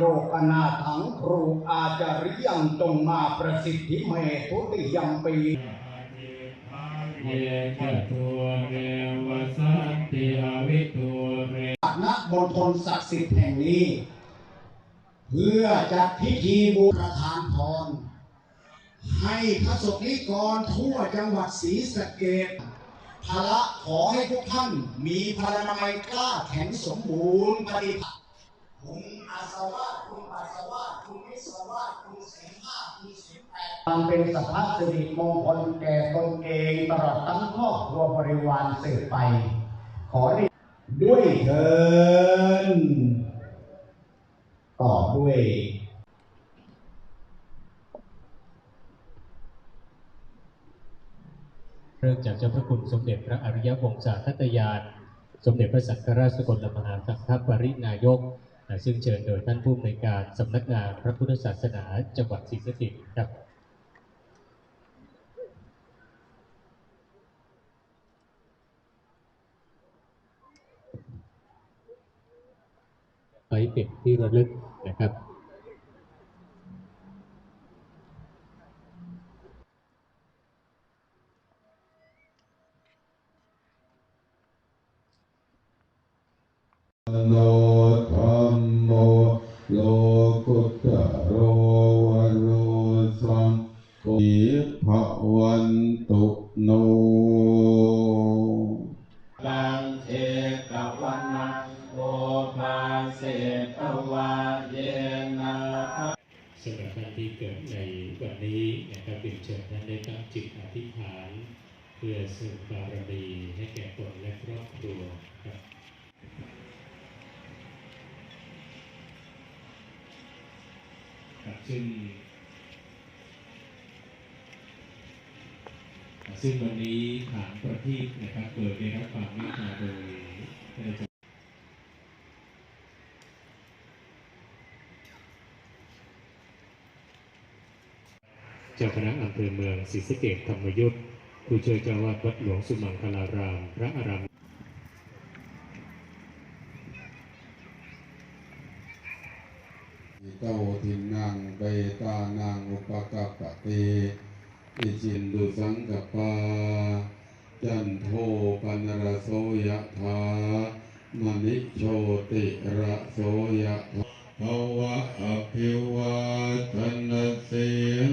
โลกอนาถังครูอาจาริยังจงมาประสิทธิเมทุติยมปี เยกะตัวเรวสันติอวิตูเรณมณฑลศักดิ์สิทธิ์แห่งนี้ เพื่อจัดพิธีบูประทานพรให้พระสงฆ์นิกรทั่วจังหวัดศรีสะเกษภาระขอให้ทุกท่านมีพลานามัยกล้าแข็งสมบูรณ์ปฏิภาณคุณอาสวะคุณปัสสาวะคุณวิสวะคุณเสมหะคุณเสมแปดความเป็นสัพพสิริมงคลแก่ตนเอง ตลอดทั้งครอบครัวบริวารสืบไป ขอได้ด้วยเถินต่อด้วยเริ่มจากเจ้าพระคุณสมเด็จพระอริยวงศาทัตยาน สมเด็จพระสังฆราชสกลมหาสังฆปรินายก ซึ่งเชิญโดยท่านผู้อำนวยการสำนักงานพระพุทธศาสนาจังหวัดศรีสะเกษครับ ว้เป็นที่ระลึกนะครับโลธรรมโมโลกุตโรวโรสังโฆภะวันตุโนลังเอก สตวาเยนะสำหรับท่านที่เกิดในวันนี้นะครับเป็นเชิญท่านได้ตั้งจิตอธิษฐาน เพื่อเสริมบารมีให้แก่ตนและครอบครัวครับครับซึ่งซึ่งวันนี้ฐานประทีปนะครับเปิดได้รับความเมตตาโดยท่านอาจารย์ เจ้าคณะอำเภอเมืองศรีสะเกษธรรมยุทธผู้ช่วยเจ้าวาดวัดหลวงสุมังคลาราม พระอารามเตาทินังเบตานังอุปกัปปติอิจินดุสังกปา จันโทปนรโสยะธามณิโชติระโสยะธาภวะอภิวาทนาเสียง